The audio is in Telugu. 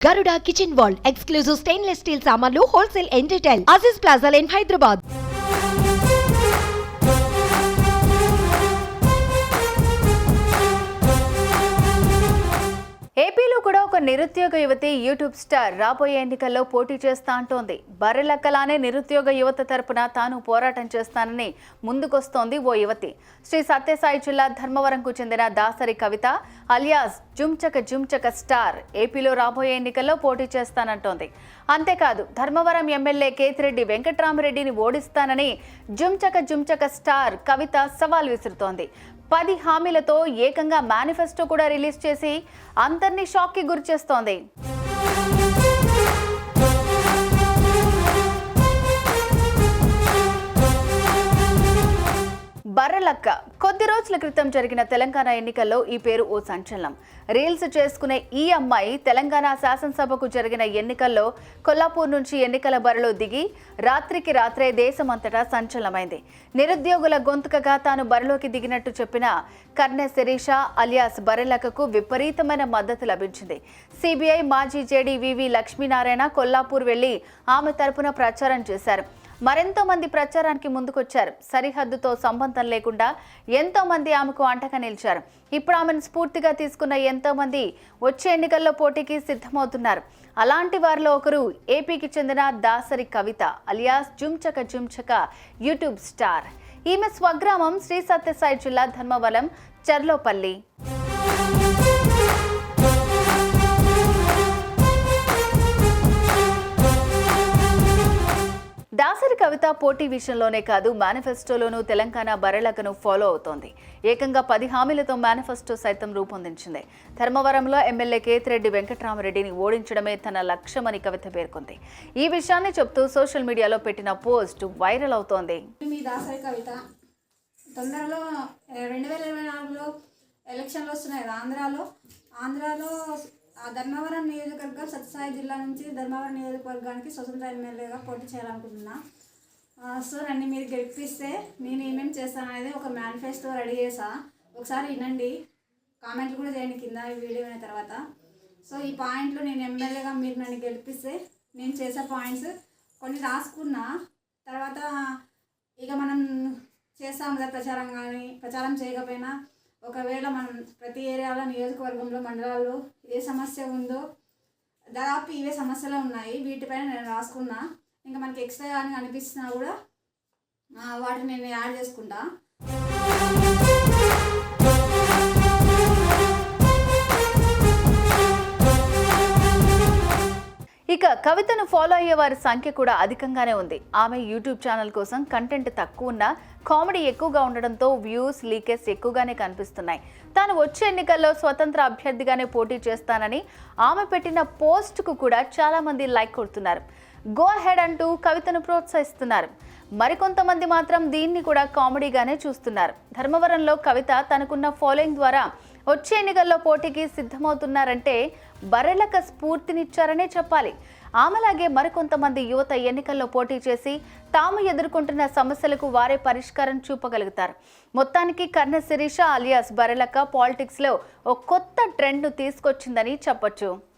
Garuda kitchen wall exclusive stainless steel సామాన్లు wholesale and retail Aziz plaza line Hyderabad నిరుద్యోగ యువతి యూట్యూబ్ స్టార్ రాబోయే ఎన్నికల్లో పోటీ చేస్తా అంటోంది. బర్రెలెక్కలానే నిరుద్యోగ యువత తరపున తాను పోరాటం చేస్తానని ముందుకొస్తోంది ఓ యువతి. శ్రీ సత్యసాయి జిల్లా ధర్మవరంకు చెందిన దాసరి కవిత అలియాస్ జుంచక జుంచక స్టార్ ఏపీలో రాబోయే ఎన్నికల్లో పోటీ చేస్తానంటోంది. అంతేకాదు ధర్మవరం ఎమ్మెల్యే కేతిరెడ్డి వెంకట్రామరెడ్డిని ఓడిస్తానని జుంచక జుంచక స్టార్ కవిత సవాల్ విసురుతోంది. పది హామీలతో ఏకంగా మేనిఫెస్టో కూడా రిలీజ్ చేసి అందరినీ షాక్కి గురి చేస్తోంది బర్రలక్క. కొద్ది రోజుల క్రితం జరిగిన తెలంగాణ ఎన్నికల్లో ఈ పేరు ఓ సంచలనం. రీల్స్ చేసుకునే ఈ అమ్మాయి తెలంగాణ శాసనసభకు జరిగిన ఎన్నికల్లో కొల్లాపూర్ నుంచి ఎన్నికల బరిలో దిగి రాత్రికి రాత్రే దేశమంతటా సంచలనమైంది. నిరుద్యోగుల గొంతుకగా తాను బరిలోకి దిగినట్టు చెప్పిన కర్ణె శిరీష అలియాస్ బర్రెలక్కకు విపరీతమైన మద్దతు లభించింది. సిబిఐ మాజీ జేడీ వివి లక్ష్మీనారాయణ కొల్లాపూర్ వెళ్ళి ఆమె తరపున ప్రచారం చేశారు. మరెంతో మంది ప్రచారానికి ముందుకొచ్చారు. సరిహద్దుతో సంబంధం లేకుండా ఎంతో మంది ఆమెకు అంటగా నిలిచారు. ఇప్పుడు ఆమెను స్ఫూర్తిగా తీసుకున్న ఎంతో మంది వచ్చే ఎన్నికల్లో పోటీకి సిద్ధమవుతున్నారు. అలాంటి వారిలో ఒకరు ఏపీకి చెందిన Dasari Kavitha alias Junchaka Junchaka YouTube star. ఈమె స్వగ్రామం శ్రీ సత్యసాయి జిల్లా ధర్మవరం చర్లోపల్లి. దాసరి పోటీ విషయంలోనే కాదు మేనిఫెస్టోలోనూ తెలంగాణ బరలకను ఫాలో అవుతోంది. ఏకంగా పది హామీలతో మేనిఫెస్టో సైతం రూపొందించింది. ధర్మవరంలో ఎమ్మెల్యే కేతిరెడ్డి వెంకటరామరెడ్డిని ఓడించడమే తన లక్ష్యమని కవిత పేర్కొంది. ఈ విషయాన్ని చెప్తూ సోషల్ మీడియాలో పెట్టిన పోస్ట్ వైరల్ అవుతోంది. తొందరలో రెండు వేల ఇరవై నాలుగులో ఎలక్షన్లు వస్తున్నాయి కదా ఆంధ్రాలో. ఆంధ్రాలో ఆ ధర్మవరం నియోజకవర్గం సత్యసాయి జిల్లా నుంచి ధర్మవరం నియోజకవర్గానికి స్వతంత్ర ఎమ్మెల్యేగా పోటీ చేయాలనుకుంటున్నా. సో నన్ను మీరు గెలిపిస్తే నేను ఏమేమి చేస్తాను అనేది ఒక మేనిఫెస్టో రెడీ చేసా ఒకసారి వినండి. కామెంట్లు కూడా చేయండి కింద ఈ వీడియో అయిన తర్వాత. సో ఈ పాయింట్లు నేను ఎమ్మెల్యేగా మీరు నన్ను గెలిపిస్తే నేను చేసే పాయింట్స్ కొన్ని రాసుకున్నా. తర్వాత ఇక మనం చేస్తాం కదా ప్రచారం కానీ ప్రచారం చేయకపోయినా ఒకవేళ మనం ప్రతి ఏరియాలో నియోజకవర్గంలో మండలాల్లో ఏ సమస్య ఉందో దాదాపు ఇవే సమస్యలు ఉన్నాయి. వీటిపైన నేను రాసుకున్నా. ఇంకా మనకి ఎక్స్ట్రా కానీ అనిపిస్తున్నా కూడా వాటిని నేను యాడ్ చేసుకుంటా. ఇక కవితను ఫాలో అయ్యే వారి సంఖ్య కూడా అధికంగానే ఉంది. ఆమె యూట్యూబ్ ఛానల్ కోసం కంటెంట్ తక్కువ ఉన్న కామెడీ ఎక్కువగా ఉండడంతో వ్యూస్ లీకేజ్ ఎక్కువగానే కనిపిస్తున్నాయి. తాను వచ్చే ఎన్నికల్లో స్వతంత్ర అభ్యర్థిగానే పోటీ చేస్తానని ఆమె పెట్టిన పోస్ట్కు కూడా చాలామంది లైక్ కొడుతున్నారు. గో హెడ్ అంటూ కవితను ప్రోత్సహిస్తున్నారు. మరికొంతమంది మాత్రం దీన్ని కూడా కామెడీగానే చూస్తున్నారు. ధర్మవరంలో కవిత తనకున్న ఫాలోయింగ్ ద్వారా వచ్చే ఎన్నికల్లో పోటీకి సిద్ధమవుతున్నారంటే బర్రెలక స్ఫూర్తినిచ్చారనే చెప్పాలి. ఆమెలాగే మరికొంతమంది యువత ఎన్నికల్లో పోటీ చేసి తాము ఎదుర్కొంటున్న సమస్యలకు వారే పరిష్కారం చూపగలుగుతారు. మొత్తానికి కర్ణ శిరీష అలియాస్ బర్రెలక పాలిటిక్స్లో ఒక కొత్త ట్రెండ్ను తీసుకొచ్చిందని చెప్పొచ్చు.